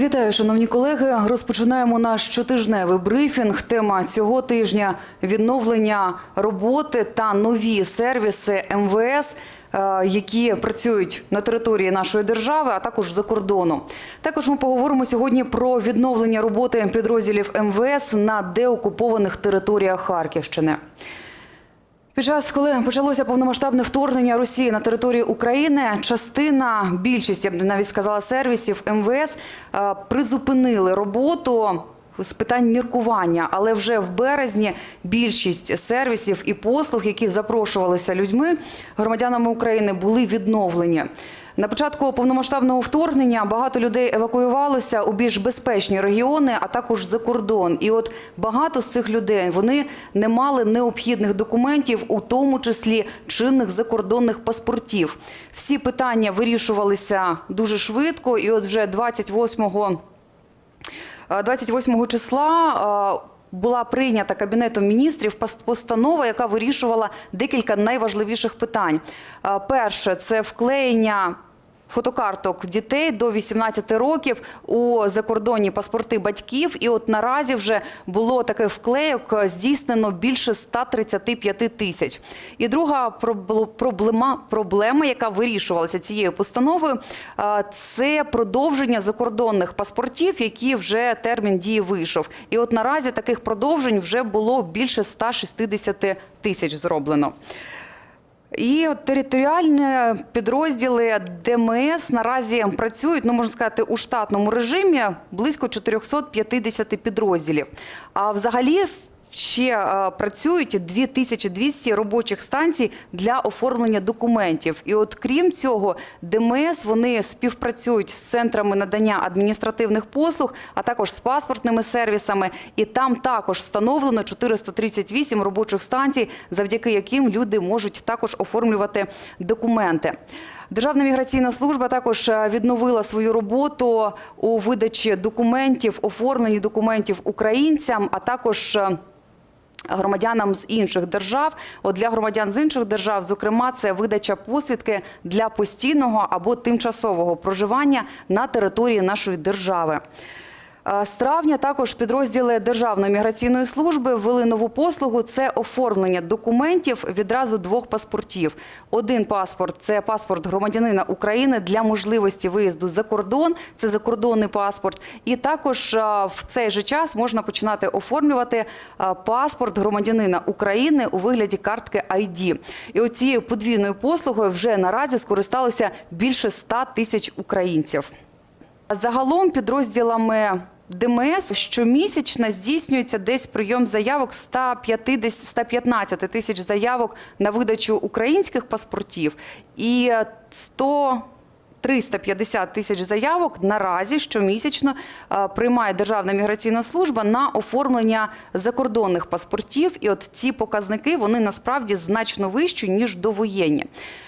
Вітаю, шановні колеги. Розпочинаємо наш щотижневий брифінг. Тема цього тижня відновлення роботи та нові сервіси МВС. е, Які працюють на території нашої держави, а також за кордоном. Також ми поговоримо сьогодні про відновлення роботи підрозділів МВС на деокупованих територіях Харківщини. Під час, коли почалося повномасштабне вторгнення Росії на територію України, частина, більшість, я б навіть сказала, сервісів МВС е, призупинили роботу з питань міркування. Але вже в березні більшість сервісів і послуг, які запрошувалися людьми, громадянами України, були відновлені. На початку повномасштабного вторгнення багато людей евакуювалося у більш безпечні регіони, а також за кордон. І от багато з цих людей вони не мали необхідних документів, у тому числі чинних закордонних паспортів. Всі питання вирішувалися дуже швидко, і от вже 28 Е, 28 числа е, була прийнята Кабінетом міністрів постанова, яка вирішувала декілька найважливіших питань. Е, Перше це вклеєння. Фотокарток дітей до 18 років у закордонні паспорти батьків, і от наразі вже було таких вклейок е, здійснено більше 135 тисяч. І друга пробл- проблема, проблема, яка вирішувалася цією постановою, е, це продовження закордонних паспортів, які вже термін дії вийшов. І от наразі таких продовжень вже було більше 160 тисяч зроблено. І от територіальні підрозділи ДМС наразі працюють, ну можна сказати, у штатному режимі близько 450 підрозділів. А взагалі ще е, працюють 2200 робочих станцій для оформлення документів. І от крім цього, ДМС вони співпрацюють з центрами надання адміністративних послуг, а також з паспортними сервісами. І там також встановлено 438 робочих станцій, завдяки яким люди можуть також оформлювати документи. Державна міграційна служба також е, відновила свою роботу у видачі документів, оформленні документів українцям, а також е, громадянам з інших держав. От для громадян з інших держав, зокрема, це видача посвідки для постійного або тимчасового проживання на території нашої держави. З травня також підрозділи Державної міграційної служби ввели нову послугу. Це оформлення документів відразу двох паспортів. Один паспорт це паспорт громадянина України для можливості виїзду за кордон. Це закордонний паспорт. І також в цей же час можна починати оформлювати паспорт громадянина України у вигляді картки ID. І оцією подвійною послугою вже наразі скористалося більше 100 тисяч українців. Загалом підрозділами ДМС щомісячно здійснюється десь прийом заявок 150 115 тисяч заявок на видачу українських паспортів. І 100 350 тисяч заявок наразі щомісячно е, приймає Державна міграційна служба на оформлення закордонних паспортів. І от ці показники вони насправді значно вищі ніж довоєнні.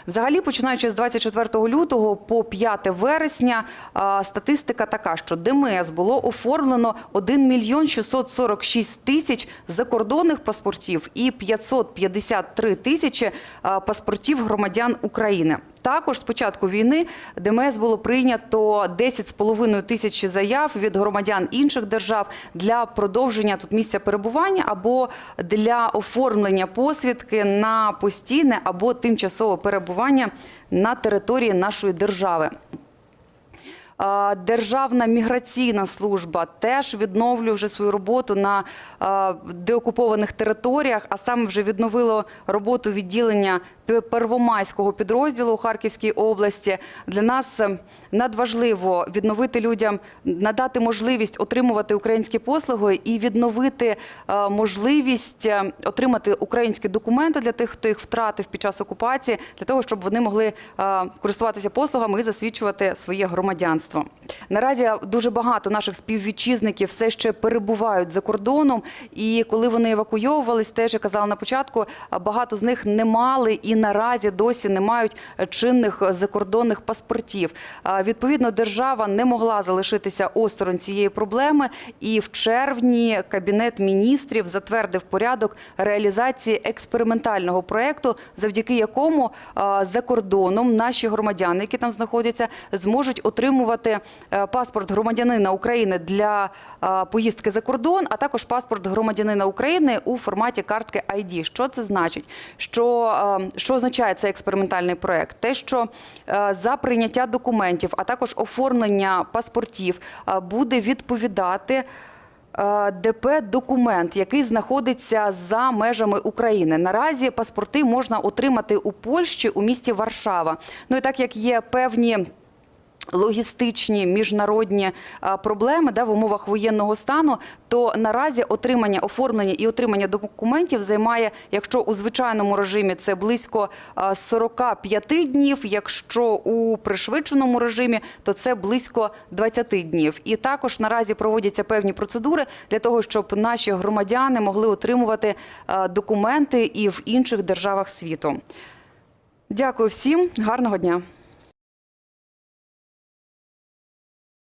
Взагалі, починаючи з 24 лютого по 5 вересня, е, статистика така, що ДМС було оформлено 1 мільйон 646 тисяч закордонних паспортів і 553 тисячі е, паспортів громадян України. Також з початку війни ДМС було прийнято 10,5 тисяч заяв від громадян інших держав для продовження тут місця перебування або для оформлення посвідки на постійне або тимчасове перебування на території нашої держави. Державна міграційна служба теж відновлює вже свою роботу на деокупованих територіях, а саме вже відновило роботу відділення Первомайського підрозділу у Харківській області. Для нас е, надважливо відновити людям, надати можливість отримувати українські послуги і відновити е, можливість е, отримати українські документи для тих, хто їх втратив під час окупації, для того, щоб вони могли користуватися послугами і засвідчувати своє громадянство дитинство. Наразі дуже багато наших співвітчизників все ще перебувають за кордоном, і коли вони евакуйовувались, теж я казала на початку, багато з них не мали і наразі досі не мають чинних закордонних паспортів. Відповідно, держава не могла залишитися осторонь цієї проблеми, і в червні кабінет міністрів затвердив порядок реалізації експериментального проекту, завдяки якому за кордоном наші громадяни, які там знаходяться, зможуть отримувати паспорт громадянина України для поїздки за кордон, а також паспорт громадянина України у форматі картки ID. Що це значить? Що, що означає цей експериментальний проект? Те, що за прийняття документів, а також оформлення паспортів буде відповідати. ДП документ, який знаходиться за межами України. Наразі паспорти можна отримати у Польщі у місті Варшава. Ну і так як є певні. Логістичні міжнародні проблеми да, в умовах воєнного стану, то наразі отримання, оформлення і отримання документів займає, якщо у звичайному режимі це близько а, 45 днів, якщо у пришвидшеному режимі, то це близько 20 днів. І також наразі проводяться певні процедури для того, щоб наші громадяни могли отримувати документи і в інших державах світу. Дякую всім, гарного дня.